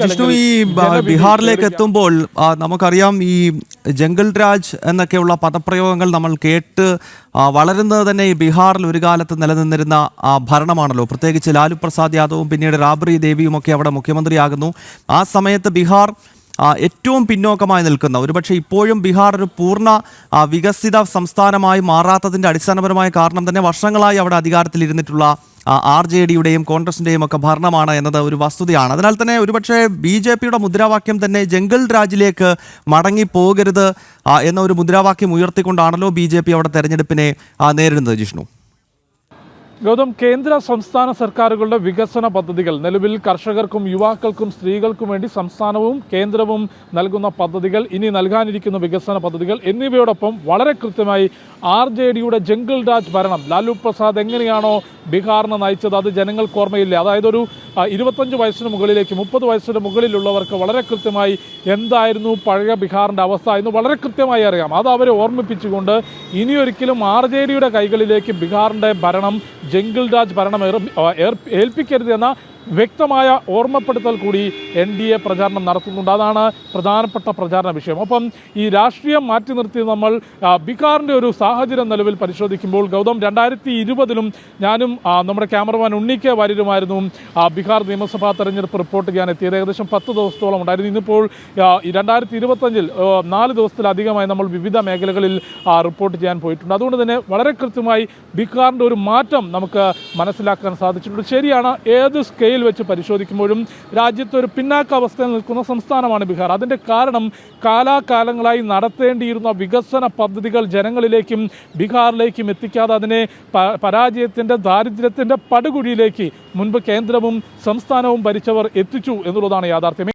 ജിഷ്ണു ഈ ബീഹാറിലേക്ക് എത്തുമ്പോൾ നമുക്കറിയാം ഈ ജംഗിൾ രാജ് എന്നൊക്കെയുള്ള പദപ്രയോഗങ്ങൾ നമ്മൾ കേട്ട് വളരുന്നത് തന്നെ ഈ ബീഹാറിൽ ഒരു കാലത്ത് നിലനിന്നിരുന്ന ആ, ഭരണമാണല്ലോ. പ്രത്യേകിച്ച് ലാലു പ്രസാദ് യാദവും പിന്നീട് രാബ്രി ദേവിയും ഒക്കെ അവിടെ മുഖ്യമന്ത്രിയാകുന്നു. ആ സമയത്ത് ബീഹാർ ഏറ്റവും പിന്നോക്കമായി നിൽക്കുന്ന ഒരുപക്ഷെ ഇപ്പോഴും ബീഹാർ ഒരു പൂർണ വികസിത സംസ്ഥാനമായി മാറാത്തതിന്റെ അടിസ്ഥാനപരമായ കാരണം തന്നെ വർഷങ്ങളായി അവിടെ അധികാരത്തിൽ ഇരുന്നിട്ടുള്ള ആർ ജെ ഡിയുടെയും കോൺഗ്രസിന്റെയും ഒക്കെ ഭരണമാണ് എന്നത് ഒരു വസ്തുതയാണ്. അതിനാൽ തന്നെ ഒരുപക്ഷെ ബി ജെ പിയുടെ മുദ്രാവാക്യം തന്നെ ജംഗിൾ രാജിലേക്ക് മടങ്ങി പോകരുത് ആ, എന്ന ഒരു മുദ്രാവാക്യം ഉയർത്തിക്കൊണ്ടാണല്ലോ ബി ജെ പി അവിടെ തെരഞ്ഞെടുപ്പിനെ നേരിടുന്നത് ജിഷ്ണു. ഗൗതം കേന്ദ്ര സംസ്ഥാന സർക്കാരുകളുടെ വികസന പദ്ധതികൾ. നിലവിൽ കർഷകർക്കും യുവാക്കൾക്കും സ്ത്രീകൾക്കും വേണ്ടി സംസ്ഥാനവും കേന്ദ്രവും നൽകുന്ന പദ്ധതികൾ ഇനി നൽകാനിരിക്കുന്ന വികസന പദ്ധതികൾ എന്നിവയോടൊപ്പം വളരെ കൃത്യമായി ആർ ജെ ഡിയുടെ ജംഗിൾ രാജ് ഭരണം. ലാലു പ്രസാദ് എങ്ങനെയാണോ ബീഹാറിനെ നയിച്ചത്? അത് ജനങ്ങൾക്ക് ഓർമ്മയില്ല? അതായത് ഒരു ഇരുപത്തഞ്ച് വയസ്സിന് മുകളിലേക്ക് മുപ്പത് വയസ്സിന് മുകളിലുള്ളവർക്ക് വളരെ കൃത്യമായി എന്തായിരുന്നു പഴയ ബീഹാറിന്റെ അവസ്ഥ എന്ന് വളരെ കൃത്യമായി അറിയാം. അത് അവരെ ഓർമ്മിപ്പിച്ചുകൊണ്ട് ഇനിയൊരിക്കലും ആർ ജെ ഡിയുടെ കൈകളിലേക്ക് ബീഹാറിന്റെ ഭരണം ജംഗിൾ രാജ് ഭരണം ഏൽപ്പിക്കരുത് എന്ന വ്യക്തമായ ഓർമ്മപ്പെടുത്തൽ കൂടി എൻ ഡി എ പ്രചാരണം നടത്തുന്നുണ്ട്. അതാണ് പ്രധാനപ്പെട്ട പ്രചാരണ വിഷയം. ഒപ്പം ഈ രാഷ്ട്രീയം മാറ്റി നിർത്തി നമ്മൾ ബീഹാറിന്റെ ഒരു സാഹചര്യം നിലവിൽ പരിശോധിക്കുമ്പോൾ ഗൗതം രണ്ടായിരത്തി ഇരുപതിലും ഞാനും നമ്മുടെ ക്യാമറമാൻ ഉണ്ണിക്ക വാര്യരുമായിരുന്നു ബീഹാർ നിയമസഭാ തെരഞ്ഞെടുപ്പ് റിപ്പോർട്ട് ചെയ്യാൻ എത്തിയത്. ഏകദേശം പത്ത് ദിവസത്തോളം ഉണ്ടായിരുന്നു ഇന്നിപ്പോൾ രണ്ടായിരത്തി ഇരുപത്തഞ്ചിൽ നാല് ദിവസത്തിലധികമായി നമ്മൾ വിവിധ മേഖലകളിൽ റിപ്പോർട്ട് ചെയ്യാൻ പോയിട്ടുണ്ട്. അതുകൊണ്ട് തന്നെ വളരെ കൃത്യമായി ബീഹാറിന്റെ ഒരു മാറ്റം നമുക്ക് മനസ്സിലാക്കാൻ സാധിച്ചിട്ടുണ്ട്. ശരിയാണ് ഏത് സ്കെയിൽ വെച്ച് പരിശോധിക്കുമ്പോഴും രാജ്യത്ത് ഒരു പിന്നാക്കാവസ്ഥയിൽ നിൽക്കുന്ന സംസ്ഥാനമാണ് ബീഹാർ. അതിന്റെ കാരണം കാലാകാലങ്ങളായി നടത്തേണ്ടിയിരുന്ന വികസന പദ്ധതികൾ ജനങ്ങളിലേക്കും ബീഹാറിലേക്കും എത്തിക്കാതെ അതിനെ പരാജയത്തിന്റെ ദാരിദ്ര്യത്തിന്റെ പടുകുഴിയിലേക്ക് മുൻപ് കേന്ദ്രവും സംസ്ഥാനവും ഭരിച്ചവർ എത്തിച്ചു എന്നുള്ളതാണ് യാഥാർത്ഥ്യം.